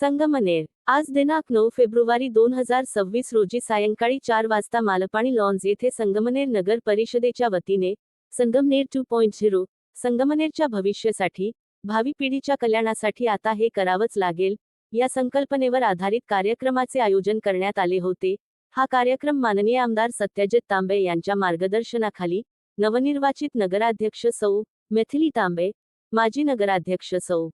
संगमनेर. आज दिनांक नऊ फेब्रुवारी दोन हजार सव्वीस रोजी सायंकाळी चार वाजता मालपाणी लॉन्स येथे संगमनेर नगर परिषदेच्या वतीने संगमनेर टू पॉइंट झिरो संगमनेरच्या भविष्यासाठी भावी पिढीच्या कल्याणासाठी आता हे करावंच लागेल या संकल्पनेवर आधारित कार्यक्रमाचे आयोजन करण्यात आले होते. हा कार्यक्रम माननीय आमदार सत्यजित तांबे यांच्या मार्गदर्शनाखाली नवनिर्वाचित नगराध्यक्ष सौ. मेथिली तांबे माजी नगराध्यक्ष सौ.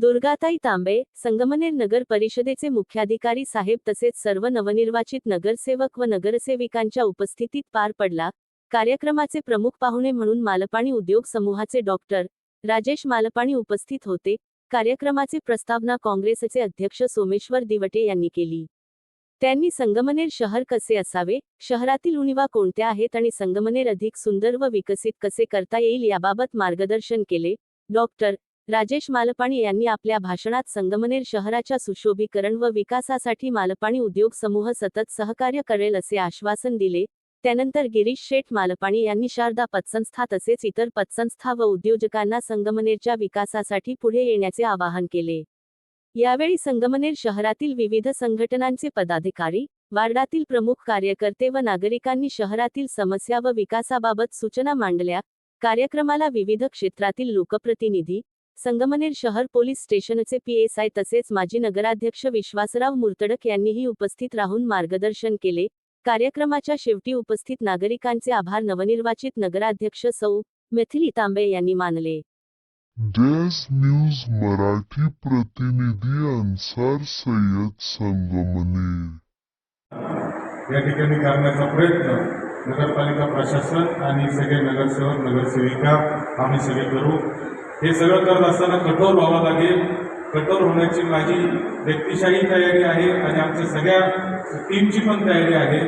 दुर्गाताई तांबे संगमनेर नगर परिषदेचे मुख्याधिकारी साहेब तसेच सर्व नवनिर्वाचित नगरसेवक व नगरसेविकांच्या उपस्थितीत पार पडला. कार्यक्रमाचे प्रमुख पाहुणे म्हणून मालपाणी उद्योग समूहाचे डॉक्टर राजेश मालपाणी उपस्थित होते. कार्यक्रमाची प्रस्तावना काँग्रेसचे अध्यक्ष सोमेश्वर दिवटे यांनी केली. त्यांनी संगमनेर शहर कसे असावे शहरातील उणीवा कोणत्या आहेत आणि संगमनेर अधिक सुंदर व विकसित कसे करता येईल याबाबत मार्गदर्शन केले. डॉक्टर राजेश मालपाणी यांनी आपल्या भाषणात संगमनेर शहराच्या सुशोभीकरण व विकासासाठी मालपाणी उद्योग समूह सतत सहकार्य करेल असे आश्वासन दिले. त्यानंतर गिरीश शेठ मालपाणी यांनी शारदा पतसंस्था तसेच इतर पतसंस्था व उद्योजकांना संगमनेरच्या विकासासाठी पुढे येण्याचे आवाहन केले. यावेळी संगमनेर शहरातील विविध संघटनांचे पदाधिकारी वार्डातील प्रमुख कार्यकर्ते व नागरिकांनी शहरातील समस्या व विकासाबाबत सूचना मांडल्या. कार्यक्रमाला विविध क्षेत्रातील लोकप्रतिनिधी संगमनेर शहर पोलीस स्टेशनचे पीएसआय तसेच माजी नगराध्यक्ष विश्वासराव मुर्तडक यांनीही उपस्थित राहून मार्गदर्शन केले. कार्यक्रमाच्या शेवटी उपस्थित नागरिकांचे आभार नवनिर्वाचित नगराध्यक्ष सौ. मिथिली तांबे यांनी मानले. डेस न्यूज मराठी प्रतिनिधी अन्सार सय्यद संगमनेर. या ठिकाणी करण्याचा प्रयत्न नगरपालिका प्रशासन आणि सगळे नगरसेवक नगरसेविका आम्ही सगळे करू. हे सगळं करत असताना कठोर व्हावं लागेल कठोर होण्याची माझी व्यक्तिशाही तयारी आहे आणि आमच्या सगळ्या टीमची पण तयारी आहे.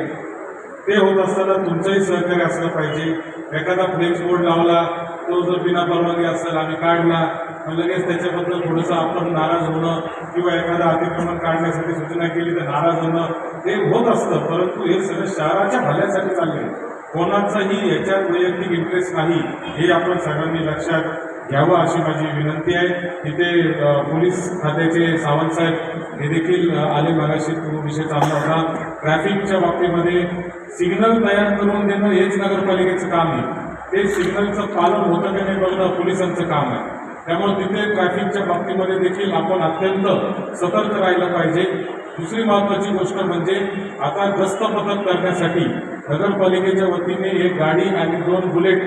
ते होत असताना तुमचंही सहकार्य असलं पाहिजे. एखादा फ्लेक्स बोर्ड लावला तो जर बिना परवानगी असेल आम्ही काढला मग लगेच त्याच्याबद्दल थोडंसं आपण नाराज होणं किंवा एखादा अतिक्रमण काढण्यासाठी सूचना केली तर नाराज होणं हे होत असतं. परंतु हे सगळं शहराच्या भल्यासाठी चालले कोणाचाही याच्यात वैयक्तिक इंटरेस्ट नाही हे आपण सगळ्यांनी लक्षात घ्यावं अशी माझी विनंती आहे. तिथे पोलीस खात्याचे सावंतसाहेब हे देखील आले मागाशी. तो विषय चालला होता. ट्रॅफिकच्या बाबतीमध्ये सिग्नल तयार करून देणं हेच नगरपालिकेचं काम आहे. ते सिग्नलचं पालन होतं की नाही बघणं पोलिसांचं काम आहे. त्यामुळे तिथे ट्रॅफिकच्या बाबतीमध्ये देखील आपण अत्यंत सतर्क राहिलं पाहिजे. दुसरी महत्त्वाची गोष्ट म्हणजे आता गस्त पथक करण्यासाठी नगरपालिकेच्या वतीने एक गाडी आणि दोन बुलेट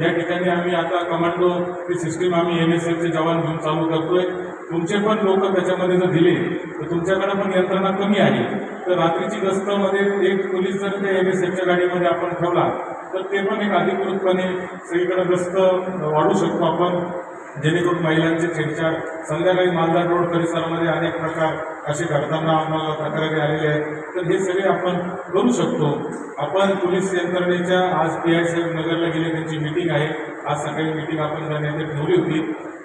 या ठिकाणी आम्ही आता कमांडो ही सिस्टीम आम्ही एन एस एफचे जवान घेऊन चालू करतोय. तुमचे पण लोक त्याच्यामध्ये जर दिले तर तुमच्याकडे पण यंत्रणा कमी आहे. तर रात्रीची गस्तमध्ये एक पोलीस जर त्या एन एस एफच्या गाडीमध्ये आपण ठेवला तर ते पण एक अधिकृतपणे सगळीकडे गस्त वाढू शकतो आपण. जेणेकरून महिलांचे छेडछाड संध्याकाळी मालदार रोड परिसरामध्ये अनेक प्रकार असे घडताना आम्हाला तक्रारी आलेल्या आहेत. तर हे सगळे आपण करू शकतो. आपण पोलीस यंत्रणेच्या आज पी आय साहेब नगरला गेले त्यांची मीटिंग आहे. आज सकाळी मीटिंग आपण त्यांनी ठेवली होती.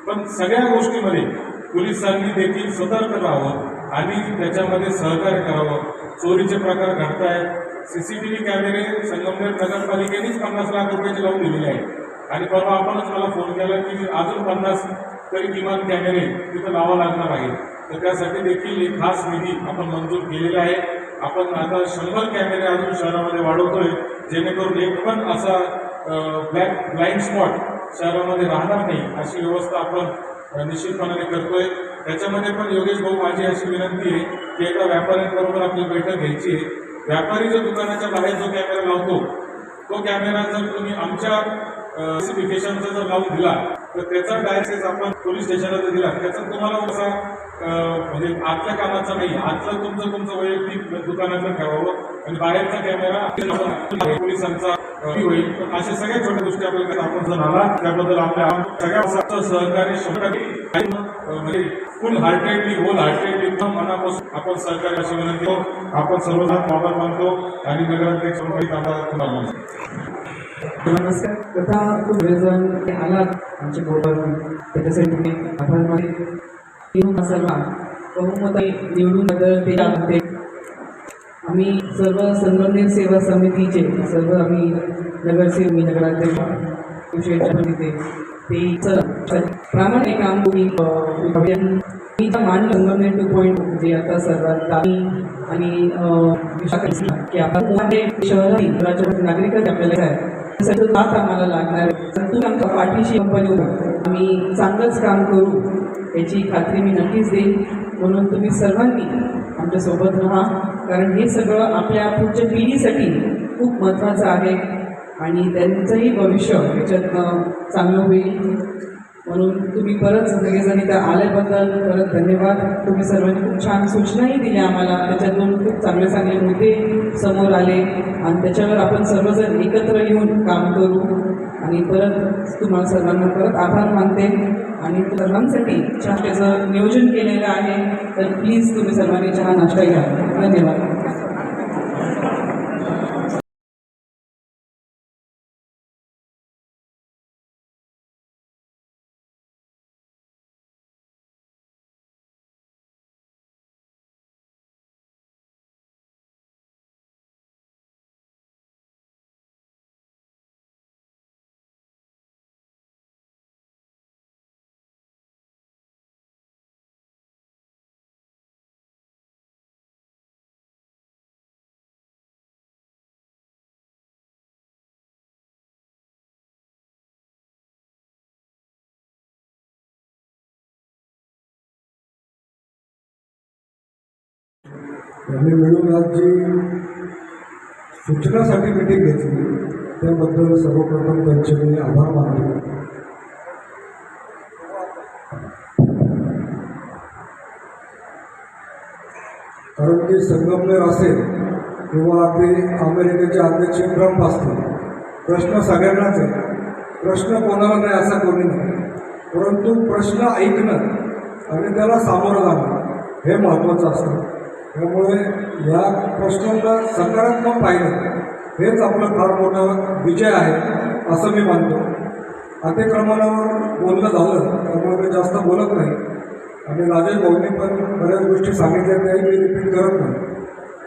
पण सगळ्या गोष्टीमध्ये पोलिसांनी देखील सतर्क राहावं आणि त्याच्यामध्ये सहकार्य करावं. चोरीचे प्रकार घडत आहेत सी सी टी व्ही कॅमेरे संगमनेर नगरपालिकेनेच पन्नास लाख रुपयाचे लावून दिलेले आहेत. आणि परवा आपणच मला फोन केला की अजून पन्नास तरी किमान कॅमेरे तिथं लावा लागणार आहे. तर त्यासाठी देखील एक खास निधी आपण मंजूर केलेला आहे. आपण आता शंभर कॅमेरे अजून शहरामध्ये वाढवतोय जेणेकरून एक पण असा ब्लॅक ब्लाइंड स्पॉट शहरामध्ये राहणार नाही अशी व्यवस्था आपण निश्चितपणाने करतोय. त्याच्यामध्ये पण योगेश भाऊ माझी अशी विनंती आहे की एका व्यापाऱ्यांबरोबर आपली बैठक घ्यायची आहे. व्यापारी जो दुकानाच्या बाहेर जो कॅमेरा लावतो तो कॅमेरा जर तुम्ही आमच्या स्पेसिफिकेशनचा जर लावून दिला तर त्याचा डायरेक्ट आपण पोलीस स्टेशनला जर दिला. त्याचा तुम्हाला कसा म्हणजे आजच्या कामाचा नाही आजचं तुमचं तुमचं वैयक्तिक दुकानाचं ठेवावं आणि बाहेरचा कॅमेरा पोलिसांचा होईल. पण अशा सगळ्या छोट्या गोष्टी आपल्याकडे आपण जर आला त्याबद्दल आपल्या सगळ्या सहकार्य शंभर म्हणजे फुल हार्टेडली होल हार्टेडली मनापासून आपण सहकार्य अशी विनंती आपण सर्वजण आभार मानतो आणि नगराध्यक्ष म्हणून नमस्कार. कथा तुम्ही ते आलात आमच्या बोर्डावर त्याच्यासाठी तुम्ही आभार मानले येऊन सर्वा बहुमत निवडून ते ते आम्ही सर्व संगमनेर सेवा समितीचे सर्व आम्ही नगरसेवक मी नगराध्यक्ष विषयाच्या तिथे ते सर्व प्रामाणिक काम तुम्ही मी जे मानलं संगमनेर टू पॉईंट जे आता सर्वात दामी आणि अं, विशाखा की आपण शहरातील राज्यातील नागरिकच आपल्याला. आहे सतत तो हात आम्हाला लागणार तू आमच्या पाठीशी कंपनी उभा आम्ही चांगलंच काम करू. याची खात्री मी नक्कीच देईन. म्हणून तुम्ही सर्वांनी आमच्यासोबत राहा. कारण हे सगळं आपल्या पुढच्या पिढीसाठी खूप महत्त्वाचं आहे. आणि त्यांचंही भविष्य याच्यातनं चांगलं होईल. म्हणून तुम्ही परत सगळेजण इथं आल्याबद्दल परत धन्यवाद. तुम्ही सर्वांनी खूप छान सूचनाही दिल्या आम्हाला. त्याच्यातून खूप चांगले चांगले मुद्दे समोर आले. आणि त्याच्यावर आपण सर्वजण एकत्र येऊन काम करू. आणि परत तुम्हाला सर्वांना परत आभार मानते. आणि सर्वांसाठी चहाचं नियोजन केलेलं आहे. तर प्लीज तुम्ही सर्वांनी चहा नाश्ता घ्या. धन्यवाद. त्यांनी मिळून आज जी सूचनासाठी मिटिंग घेतली. त्याबद्दल सर्वप्रथम त्यांचे मी आभार मानतो. कारण की संगमनेर असेल किंवा अगदी अमेरिकेचे अध्यक्ष ट्रम्प असतील प्रश्न सगळ्यांनाच आहे. प्रश्न कोणाला नाही असा कोणी नाही. परंतु प्रश्न ऐकणं आणि त्याला सामोरं जाणं हे महत्त्वाचं असतं. त्यामुळे या प्रश्नांना सकारात्मक पाहिलं हेच आपलं फार मोठा विजय आहे असं मी मानतो. अतिक्रमणावर बोलणं झालं त्यामुळे मी जास्त बोलत नाही. आणि राजेश भाऊंनी पण बऱ्याच गोष्टी सांगितल्या त्याही मी रिपीट करत नाही.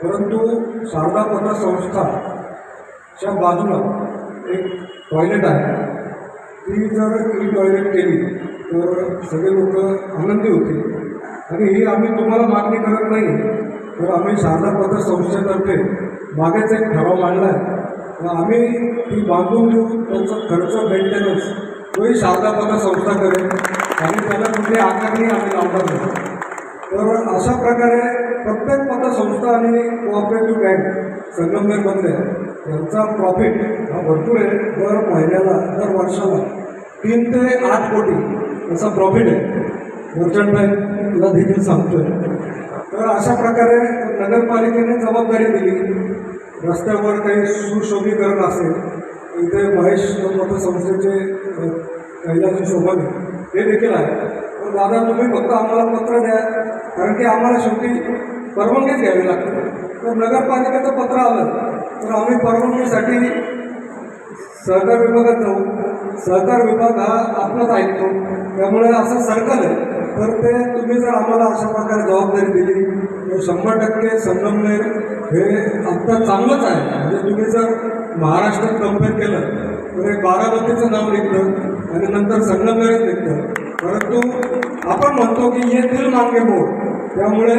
परंतु शारदा पतसंस्थाच्या संस्थाच्या बाजूला एक टॉयलेट आहे. ती जर ती टॉयलेट केली तर सगळे लोक आनंदी होतील. आणि ही आम्ही तुम्हाला मागणी करत नाही. तर आम्ही शारदा पद संस्थेतर्फे मागेच एक ठराव मांडला आहे. आम्ही ती बांधून देऊ त्यांचा खर्च मेंटेनन्स तोही शारदा पत्र संस्था करेल. आणि त्याला कुठली आकारणी आम्ही लावणार नाही. तर अशा प्रकारे प्रत्येक पतसंस्था आणि कोऑपरेटिव्ह बँक संगमनेरमधले यांचा प्रॉफिट हा भरपूर आहे. दर महिन्याला दर वर्षाला तीन ते आठ कोटी असा प्रॉफिट आहे. मर्चंट बँकला देखील सांगतोय. तर अशा प्रकारे नगरपालिकेने जबाबदारी दिली. रस्त्यावर काही सुशोभीकरण असेल इथे महेश पतसंस्थेचे संस्थेचे कैलासी शोभन हे देखील आहे. तर दादा तुम्ही फक्त आम्हाला पत्र द्या कारण की आम्हाला शेवटी परवानगीच घ्यावी लागते. तर नगरपालिकेचं पत्र आलं तर आम्ही परवानगीसाठी सहकार विभागात जाऊ. सहकार विभाग हा आपलाच ऐकतो. त्यामुळे असं सर्कल आहे. तर ते तुम्ही जर आम्हाला अशा प्रकारे जबाबदारी दिली तर शंभर टक्के संगमनेर हे आत्ता चांगलंच आहे. म्हणजे तुम्ही जर महाराष्ट्रात कंपेअर केलं तर एक बारामतीचं नाव निघतं आणि नंतर संगमनेरच निघतं. परंतु आपण म्हणतो की हे दिल मागे बोट त्यामुळे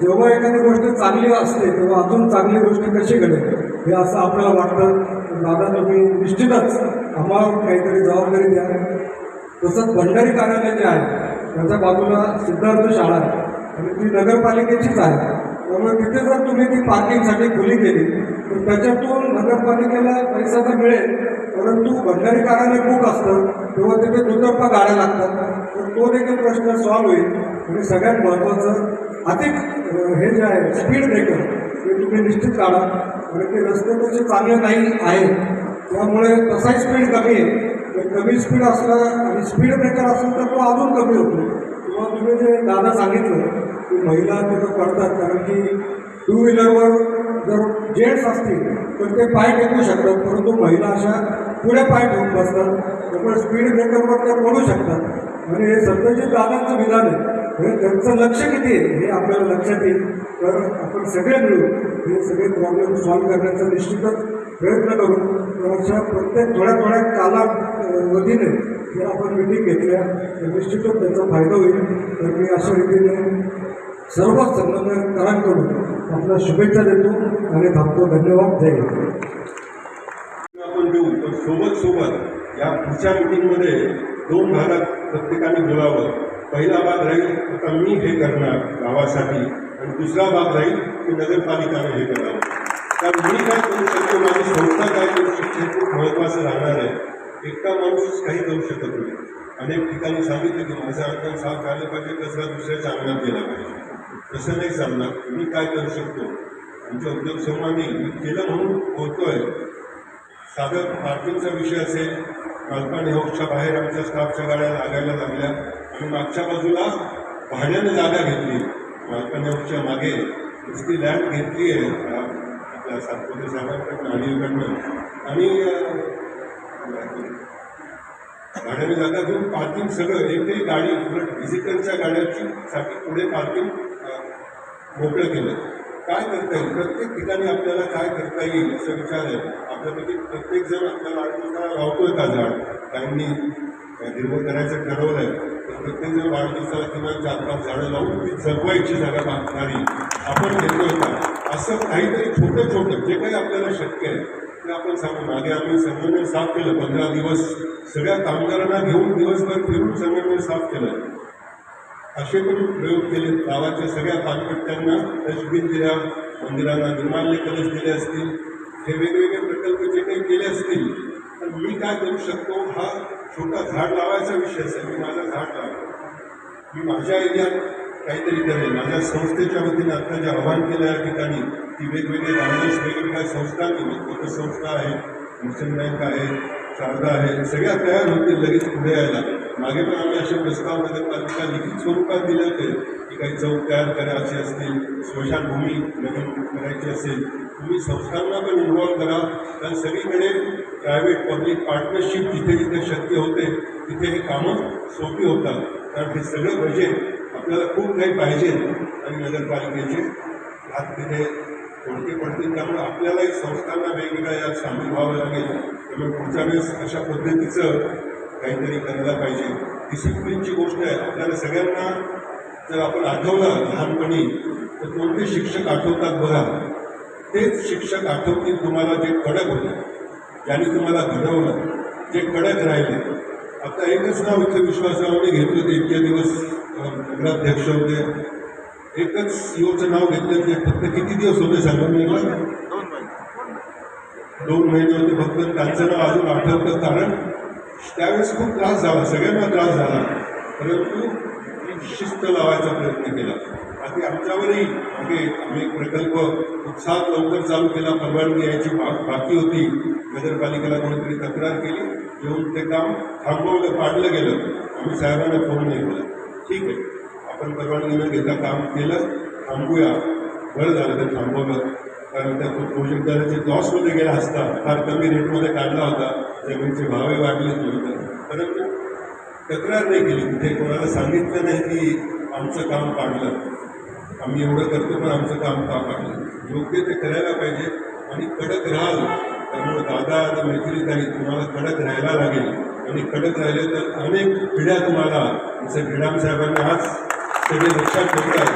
जेव्हा एखादी गोष्ट चांगली असते तेव्हा अजून चांगली गोष्ट कशी घडेल हे असं आपल्याला वाटतं. दादा तुम्ही निश्चितच आम्हाला काहीतरी जबाबदारी द्या. तसंच भंडारी कार्यालय जे आहे त्याच्या बाजूला सिद्धार्थ शाळा आहे. आणि ती नगरपालिकेचीच आहे. त्यामुळे तिथे जर तुम्ही ती पार्किंगसाठी खुली केली तर त्याच्यातून नगरपालिकेला पैसा तर मिळेल परंतु भंडारी कार्यालय खूप असतं. तेव्हा तिथे दुतर्फा गाड्या लागतात. तर तो देखील प्रश्न सॉल्व्ह होईल. आणि सगळ्यात महत्त्वाचं अधिक हे जे आहे स्पीड ब्रेकर ते तुम्ही निश्चित काढा. आणि ते रस्ते तसे चांगले नाही आहेत. त्यामुळे तसाही स्पीड कमी आहे. कमी स्पीड असला आणि स्पीड ब्रेकर असेल तर तो अजून कमी होतो. किंवा तुम्ही जे दादा सांगितलं की महिला तिथं पडतात कारण की टू व्हीलरवर जर जेंट्स असतील तर ते पाय टेकू शकतात. परंतु महिला अशा पुढे पाय ठेवून बसतात. त्यामुळे स्पीड ब्रेकरवर त्या पडू शकतात. आणि हे सत्यजित दादांचं विधान आहे. हे त्यांचं लक्ष किती आहे हे आपल्याला लक्षात येईल. तर आपण सगळे मिळून हे सगळे प्रॉब्लेम सॉल्व्ह करण्याचा निश्चितच प्रयत्न करू. तर अशा प्रत्येक थोड्या थोड्या वतीने जर आपण मिटिंग घेतल्या. तर निश्चितच त्याचा फायदा होईल. तर मी अशा रीतीने सर्व संघटनाकारांकडून आपल्या शुभेच्छा देतो आणि थांबतो. धन्यवाद. जय आपण देऊ. पण सोबत सोबत या पुढच्या मीटिंगमध्ये दोन भागात प्रत्येकाने बोलावं. पहिला भाग राहील आता मी हे करणार गावासाठी. आणि दुसरा भाग राहील की नगरपालिकाने हे करावं. कारण मी काय करू शकतो माझी संस्था काय करू शकते खूप महत्त्वाचं राहणार आहे. एकटा माणूस काही करू शकत नाही. अनेक ठिकाणी सांगितलं की माझा अंगण साफ झालं पाहिजे कचरा दुसऱ्याच्या अंगणात गेला पाहिजे. तसं नाही चालणार मी काय करू शकतो? आमच्या उद्योग समूहाने मी केलं म्हणून बोलतोय. साधं पार्किंगचा विषय असेल मालपाणी हाऊसच्या बाहेर आमच्या स्टाफच्या गाड्या लागायला लागल्या. आणि मागच्या बाजूला भाड्याने जागा घेतली. मालपाणी हाऊसच्या मागे नुसती लँड घेतली आहे. आपल्या सातपुते साहेबांकडनं अनिलकडनं आणि गाड्याने भाड्याने जागा घेऊन पार्किंग सगळं एकही गाडी उलट व्हिजिटरच्या गाड्याची साठी पुढे पार्किंग मोकळं केलं. काय करता येईल? प्रत्येक ठिकाणी आपल्याला काय करता येईल असं विचार आहे. आपल्यापैकी प्रत्येक जण आपल्याला वाढदिवसाला लावतोय का झाड. काहींनी निर्माण करायचं ठरवलंय. तर प्रत्येक जण वाढदिवसाला किमान चार पाच झाडं लावून ती जगवायची जागा बांधणारी आपण घेतोय का असं काहीतरी छोटं छोटं जे काही आपल्याला शक्य आहे. ते आपण सांगू मागे आम्ही संगमनेर साफ केलं पंधरा दिवस. सगळ्या कामगारांना घेऊन दिवसभर फिरून संगमनेर साफ केलं. असे पण प्रयोग केले. गावाच्या सगळ्या पानपट्ट्यांना डस्टबिन दिल्या मंदिरांना निर्माल्य कलश दिले असतील. हे वेगवेगळे प्रकल्प जे काही केले असतील तर मी काय करू शकतो? हा छोटा झाड लावायचा विषय असेल. मी माझं झाड लावतो. मी माझ्या एरियात काहीतरी करेल. माझ्या संस्थेच्या वतीने आता जे आव्हान केलं या ठिकाणी की वेगवेगळे रामदेश वेगवेगळ्या संस्थांनी एक संस्था आहे? मिशन बँक आहे शारदा आहे सगळ्या तयार होतील लगेच पुढे यायला. मागे पण आम्ही असे प्रस्तावमध्ये पालिका लिखित स्वरूपात दिले होते की काही चौक तयार करायचे असतील स्मशानभूमी नवीन करायची असेल तुम्ही संस्थांना पण इन्व्हॉल्व करा. कारण सगळीकडे प्रायव्हेट पब्लिक पार्टनरशिप जिथे जिथे शक्य होते तिथे हे कामं सोपी होतात. कारण हे सगळं बजेट आपल्याला खूप काही पाहिजे आणि नगरपालिकेचे. हात तिथे कोणते पडतील त्यामुळे आपल्यालाही संस्थांना वेगवेगळ्या यात सामील व्हावं लागेल. त्यामुळे पुढच्या वेळेस अशा पद्धतीचं काहीतरी करायला पाहिजे. डिसिप्लिनची गोष्ट आहे. आपल्याला सगळ्यांना जर आपण आठवलं लहानपणी तर कोणते शिक्षक आठवतात बघा तेच शिक्षक आठवतील तुम्हाला जे कडक होते ज्यांनी तुम्हाला घडवलं जे कडक राहिले. आता एकच नाव इथं विश्वासरावने घेतलं होते इतके दिवस नगराध्यक्ष होते. एकच सीओचं नाव घेतलं ते फक्त किती दिवस होते संगमनेरला दोन महिने. होते फक्त. त्यांचं नाव अजून आठवतं कारण त्यावेळेस खूप त्रास झाला. सगळ्यांना त्रास झाला. परंतु शिस्त लावायचा प्रयत्न केला. बाकी आमच्यावरही मागे आम्ही एक प्रकल्प उत्साहात लवकर चालू केला. परवानगी यायची बाकी होती. नगरपालिकेला कोणीतरी तक्रार केली. येऊन ते काम थांबवलं पाडलं गेलं. आम्ही साहेबांना फोन नाही केला. ठीक आहे. आपण परवानगी न घेता काम केलं थांबूया. बरं झालं ते थांबवलं. कारण त्या प्रोजेक्टदाराचे लॉसमध्ये गेला असता फार कमी रेटमध्ये काढला होता. जमिनीचे भावे वाढले थोडं परंतु तक्रार नाही केली. तिथे कोणाला सांगितलं नाही की आमचं काम पाडलं. आम्ही एवढं करतो पण आमचं काम का पाडलं? योग्य ते करायला पाहिजे. आणि कडक राहाल. त्यामुळे दादा आता मैत्रीत ताई तुम्हाला कडक राहायला लागेल. आणि कडक राहिले तर अनेक पिढ्या तुम्हाला जसं गिडाम साहेबांना आज सगळे लक्षात ठेवतात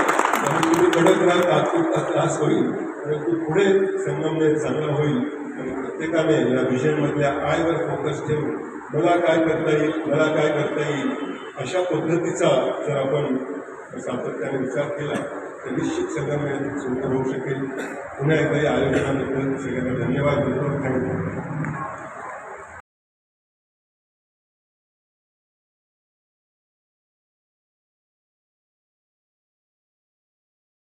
आणि तुम्ही कडक राहाल तात्पुरता त्रास होईल परंतु पुढे संगमनेर चांगला होईल. आणि प्रत्येकाने या विषयांमधल्या आयवर फोकस ठेवून मला काय करता येईल मला काय करता येईल अशा पद्धतीचा जर आपण सातत्याने विचार केला तर निश्चित संगमनेर सुंदर होऊ शकेल. पुन्हा एकदा या आयोजनाबद्दल सगळ्यांना धन्यवाद देतो. थँक्यू.